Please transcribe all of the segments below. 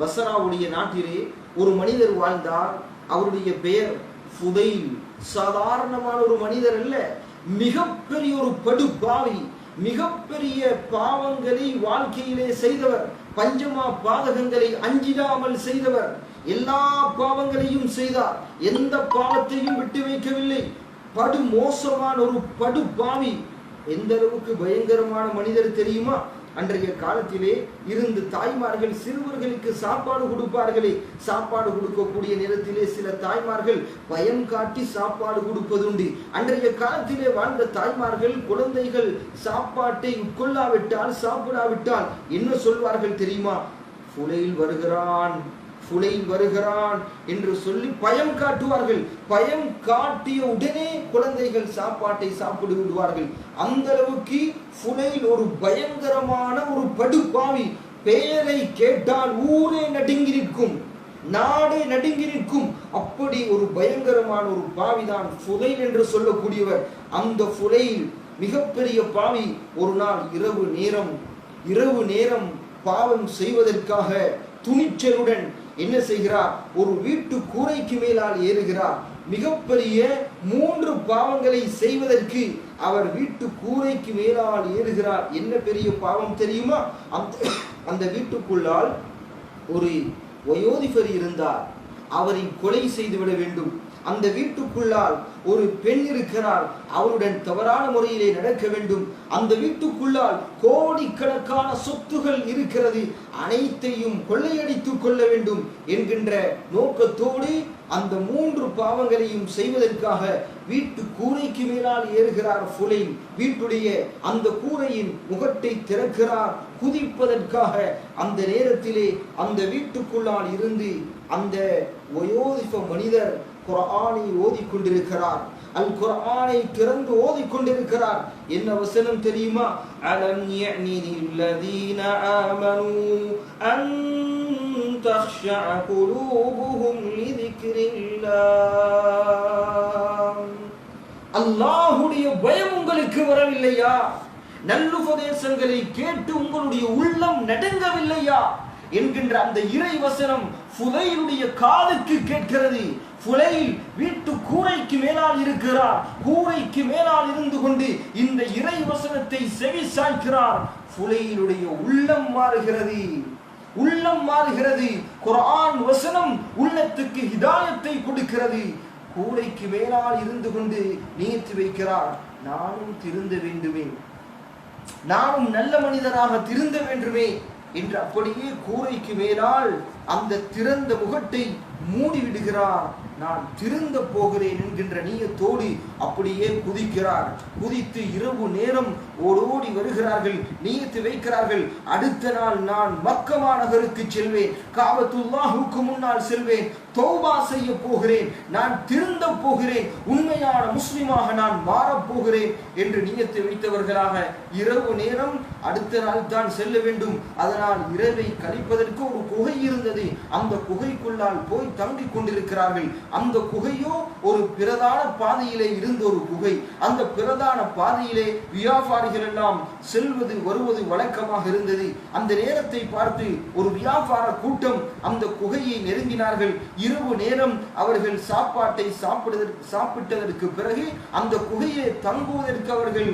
பசராவுடைய நாட்டிலே ஒரு மனிதர் வாழ்ந்தார். அவருடைய பெயர் ஃபுதைல். சாதாரணமான ஒரு மனிதர் அல்ல. மிகப்பெரிய ஒரு படுபாவி மிகப்பெரிய பாவங்களை வாழ்க்கையிலே செய்தவர். பஞ்சமா பாதகங்களை அஞ்சிடாமல் செய்தவர். எல்லா பாவங்களையும் செய்தார். எந்த பாவத்தையும் விட்டு வைக்கவில்லை. படு மோசமான ஒரு படுபாவி. எந்த அளவுக்கு பயங்கரமான மனிதர் தெரியுமா? அன்றைய காலத்திலே இருந்து தாய்மார்கள் சிறுவர்களுக்கு சாப்பாடு கொடுப்பார்களே. சாப்பாடு கொடுக்கக்கூடிய நேரத்திலே சில தாய்மார்கள் பயம் காட்டி சாப்பாடு கொடுப்பதுண்டு. அன்றைய காலத்திலே வாழ்ந்த தாய்மார்கள் குழந்தைகள் சாப்பாட்டை உட்கொள்ளாவிட்டால் சாப்பிடாவிட்டால் என்ன சொல்வார்கள் தெரியுமா? புலையில் வருகிறான். புலையில் வருகிறான் என்று சொல்லி பயம் காட்டுவார்கள். பயம் காட்டிய உடனே குழந்தைகள் சாப்பாட்டை சாப்பிட்டு விடுவார்கள். அந்த அளவுக்கு புலையில் ஒரு பயங்கரமான ஒரு படுபாவி பெயரை கேட்டால் ஊரே நடுங்கிருக்கும் நாடே நடுங்கிருக்கும் அப்படி ஒரு பயங்கரமான ஒரு பாவிதான் புதைல் என்று சொல்லக்கூடியவர். அந்த புலையில் மிகப்பெரிய பாவி. ஒரு நாள் இரவு நேரம் இரவு நேரம் பாவம் செய்வதற்காக துணிச்சலுடன் என்ன செய்கிறார்? ஒரு வீட்டு கூரைக்கு மேலால் ஏறுகிறார். மிகப்பெரிய மூன்று பாவங்களை செய்வதற்கு அவர் வீட்டு கூரைக்கு மேலால் ஏறுகிறார். என்ன பெரிய பாவம் தெரியுமா? அந்த அந்த வீட்டுக்குள்ளால் ஒரு வயோதிபர் இருந்தார். அவரை கொலை செய்துவிட வேண்டும். அந்த வீட்டுக்குள்ளால் ஒரு பெண் இருக்கிறார் அவருடன் தவறான முறையிலே நடக்க வேண்டும். அந்த வீட்டுக்குள்ளால் கோடிக்கணக்கான சொத்துகள் இருக்கிறது. அனைத்தையும் கொள்ளையடித்துக் கொள்ள வேண்டும் என்கின்ற நோக்கத்தோடு அந்த மூன்று பாவங்களையும் செய்வதற்காக வீட்டு கூரைக்கு மேலால் ஏறுகிறார் புலை வீட்டுடைய அந்த கூரையின் முகட்டை திறக்கிறார். குதிப்பதற்காக அந்த நேரத்திலே அந்த வீட்டுக்குள்ளால் இருந்து அந்த வயோதிப மனிதர் குர்ஆனை ஓதிக்கொண்டிருக்கிறார். அல் குரானை திறந்து ஓதிக்கொண்டிருக்கிறார். என்ன வசனம் தெரியுமா? அலம் யஅனி ஆமனு அன் தக்ஷஅ குலூபுஹும் லிذிக்ரில்லாஹ் அல்லாஹ்வுடைய பயம் உங்களுக்கு வரவில்லையா நல்லுபதேசங்களை கேட்டு உங்களுடைய உள்ளம் நடுங்கவில்லையா என்கின்ற அந்த இறை வசனம் புலையினுடைய காதுக்கு கேட்கிறது. புலையில் வீட்டு கூரைக்கு மேலால் இருக்கிறார். கூரைக்கு மேலால் இருந்து கொண்டு இந்த இறை வசனத்தை செவி சாய்க்கிறார் புலையினுடைய உள்ளம் மாறுகிறது. உள்ளம் மாறுகிறது. குரான் வசனம் உள்ளத்துக்கு ஹிதாயத்தை கொடுக்கிறது. கூரைக்கு மேலால் இருந்து கொண்டு நீத்து வைக்கிறார். நானும் திருந்த வேண்டுமே. நானும் நல்ல மனிதராக திருந்த வேண்டுமே. என்று அப்படியே கூரைக்கு மேலால் அந்த திறந்த முகட்டை மூடி விடுகிறார் நான் திருந்த போகிறேன் என்கின்ற நீயத்தோடு அப்படியே குதிக்கிறார். குதித்து இரவு நேரம் ஓடோடி வருகிறார்கள் நீயத்து வைக்கிறார்கள். அடுத்த நாள் நான் மக்கமா நகருக்கு செல்வேன். காபத்துல்லாஹுக்கு முன்னால் செல்வேன். தௌபா செய்ய போகிறேன். நான் திருந்த போகிறேன். உண்மையான முஸ்லிமாக நான் மாறப் போகிறேன் என்று நீயத்து வைத்தவர்களாக இரவு நேரம் அடுத்த நாள் தான் செல்ல வேண்டும். அதனால் இரவை கழிப்பதற்கு ஒரு குகை இருந்தது. அந்த குகைக்குள்ளால் போய் தங்கிக் கொண்டிருக்கிறார்கள். அந்த குகையோ ஒரு பிரதான பாதையிலே இருந்த ஒரு குகை. அந்த பிரதான பாதையிலே வியாபாரிகள் எல்லாம் செல்வது வருவது வழக்கமாக இருந்தது. அந்த நேரத்தை பார்த்து ஒரு வியாபார கூட்டம் அந்த குகையை நெருங்கினார்கள். இரவு நேரம் அவர்கள் சாப்பாட்டை சாப்பிடுவதற்கு சாப்பிட்டதற்கு பிறகு அந்த குகையை தங்குவதற்கு அவர்கள்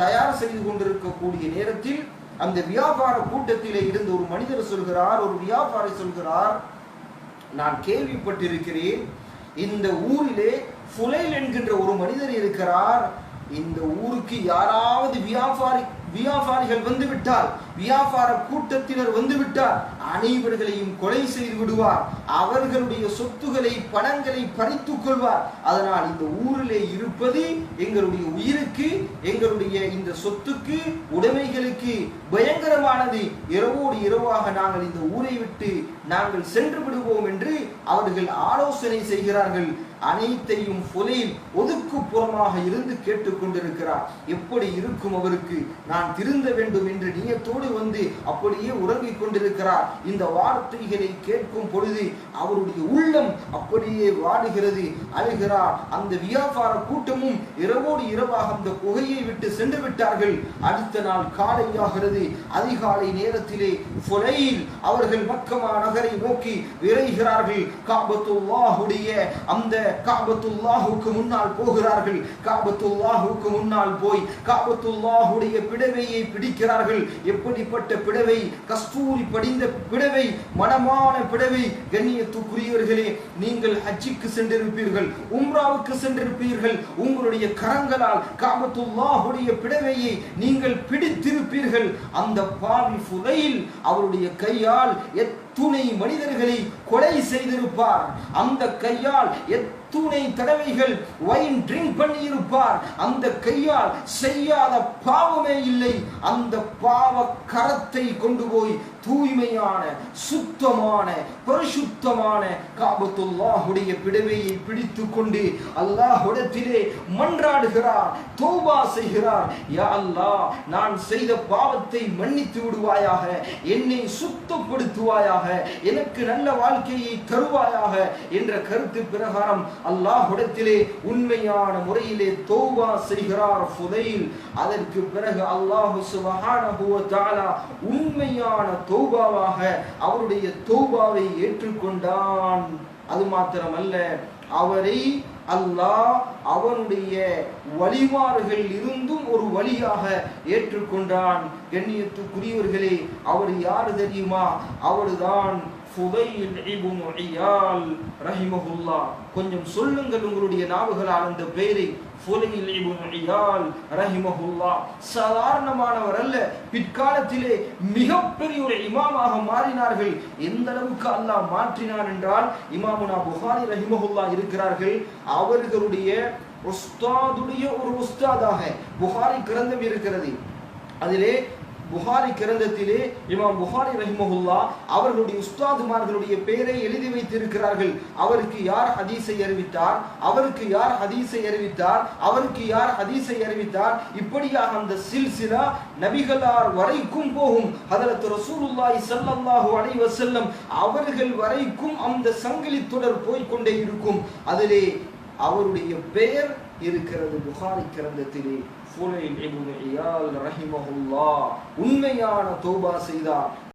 தயார் செய்து கொண்டிருக்கக்கூடிய நேரத்தில் அந்த வியாபார கூட்டத்திலே இருந்து ஒரு மனிதர் சொல்கிறார் ஒரு வியாபாரி சொல்கிறார் நான் கேள்விப்பட்டிருக்கிறேன் இந்த ஊரிலே ஃபுலைல் என்கின்ற ஒரு மனிதர் இருக்கிறார். இந்த ஊருக்கு யாராவது வியாபாரி வியாபாரிகள் வந்து விட்டால் வியாபார கூட்டத்தினர் வந்து விட்டால் அனைவர்களையும் கொலை செய்து விடுவார். அவர்களுடைய சொத்துக்களை பணங்களை பறித்துக் கொள்வார். அதனால் இந்த ஊரிலே இருப்பது எங்களுடைய உயிருக்கு எங்களுடைய இந்த சொத்துக்கு உடைமைகளுக்கு இரவானது இரவோடு இரவாக நாங்கள் இந்த ஊரை விட்டு நாங்கள் சென்று விடுவோம் என்று அவர்கள் ஆலோசனை செய்கிறார்கள். அனைத்தையும் புலையில் ஒதுக்குப்புறமாக இருந்து கேட்டுக்கொண்டிருக்கிறார் எப்படி இருக்கும் அவருக்கு? நான் திருந்த வேண்டும் என்று நீயத்தோடு வந்து அப்படியே உறங்கிக் கொண்டிருக்கிறார். இந்த வார்த்தைகளை கேட்கும் பொழுது அவருடைய உள்ளம் அப்படியே வாடுகிறது. அழுகிறார். அந்த வியாபார கூட்டமும் இரவோடு இரவாக அந்த குகையை விட்டு சென்று விட்டார்கள். அடுத்த நாள் காலையாகிறது அதிக அதிகாலை நேரத்திலே ஃபுலைல் அவர்கள் மக்கமா நகரை நோக்கி விரைகிறார்கள். காபத்துல்லாஹுடைய அந்த காபத்துல்லாஹுக்கு முன்னால் போகிறார்கள். காபத்துல்லாஹுக்கு முன்னால் போய் காபத்துல்லாஹுடைய பிடவையை பிடிக்கிறார்கள். எப்படிப்பட்ட பிடவை? கஸ்தூரி படிந்த பிடவை மனமான பிடவை. கண்ணியத்துக்குரியவர்களே நீங்கள் ஹஜ்ஜிக்கு சென்றிருப்பீர்கள் உம்ராவுக்கு சென்றிருப்பீர்கள். உங்களுடைய கரங்களால் காபத்துல்லாஹுடைய பிடவையை நீங்கள் பிடித்திருப்பீர்கள். அந்த பாவி ஃபுதைல் அவருடைய கையால் எத்துணை மனிதர்களை கொலை செய்திருப்பார். அந்த கையால் எத்துணை தடவைகள் வைன் ட்ரிங்க் பண்ணி இருப்பார் அந்த கையால் செய்யாத பாவமே இல்லை. அந்த பாவ கரத்தை கொண்டு போய் தூய்மையான சுத்தமான பரிசுத்தமான காபத்துல்லாஹுடைய பிடவையை பிடித்து கொண்டு அல்லாஹுடத்திலே மன்றாடுகிறார் தோபா செய்கிறார். யா அல்லாஹ் நான் செய்த பாவத்தை மன்னித்து விடுவாயாக என்னை சுத்தப்படுத்துவாயாக எனக்கு நல்ல வாழ்க்கையை தருவாயாக என்ற கருத்து பிரகாரம் அல்லாஹ்விடத்திலே உண்மையான முறையிலே தௌபா செய்கிறார் ஃபுதைல். அதற்கு பிறகு அல்லாஹ் சுப்ஹானஹு தஆலா உண்மையான தௌபாவாக அவருடைய தௌபாவை ஏற்றுக்கொண்டான். அது மாத்திரமல்ல அவரை அல்லாஹ் அவனுடைய வழிமாறுகள் இருந்தும் ஒரு வழியாக ஏற்றுக்கொண்டான். கண்ணியத்துக்குரியவர்களே அவர் யார் தெரியுமா? அவர்தான் ஃபுதைல் இப்னு இயால் ரஹிமஹுல்லா கொஞ்சம் சொல்லுங்கள் உங்களுடைய நாவுகளால் அந்த பெயரை ஃபுதைல் இப்னு இயால் ரஹிமஹுல்லா சாதாரணமானவர் அல்ல. பிற்காலத்திலே மிகப்பெரிய ஒரு இமாமாக மாறினார்கள். எந்த அளவுக்கு அல்லாஹ் மாற்றினார் என்றால் இமாமுனா புகாரி ரஹிமஹுல்லா இருக்கிறார்கள். அவர்களுடைய உஸ்தாதுடைய ஒரு உஸ்தாதாக புகாரி கிரந்தம் இருக்கிறது. அதிலே புகாரி கிரந்தத்திலே இமாம் புகாரி ரஹிமஹுல்லா அவர்களுடைய உஸ்தாதுமார்களுடைய பெயரை எழுதி வைத்திருக்கிறார்கள். அவருக்கு யார் ஹதீஸை அறிவித்தார்? அவருக்கு யார் ஹதீஸை அறிவித்தார்? அவருக்கு யார் ஹதீஸை அறிவித்தார்? இப்படியாக அந்த சில்சிலா நபிகளார் வரைக்கும் போகும். ஹதரத் ரசூலுல்லாஹி ஸல்லல்லாஹு அலைஹி வஸல்லம் அவர்கள் வரைக்கும் அந்த சங்கிலி தொடர் போய்கொண்டே இருக்கும். அதிலே அவருடைய பெயர் இருக்கிறது புகாரி கிரந்தத்திலே. ஃபுலைல் இபுன் இயால் ரஹிமஹுல்லா. உண்மையான தௌபா செய்தார்.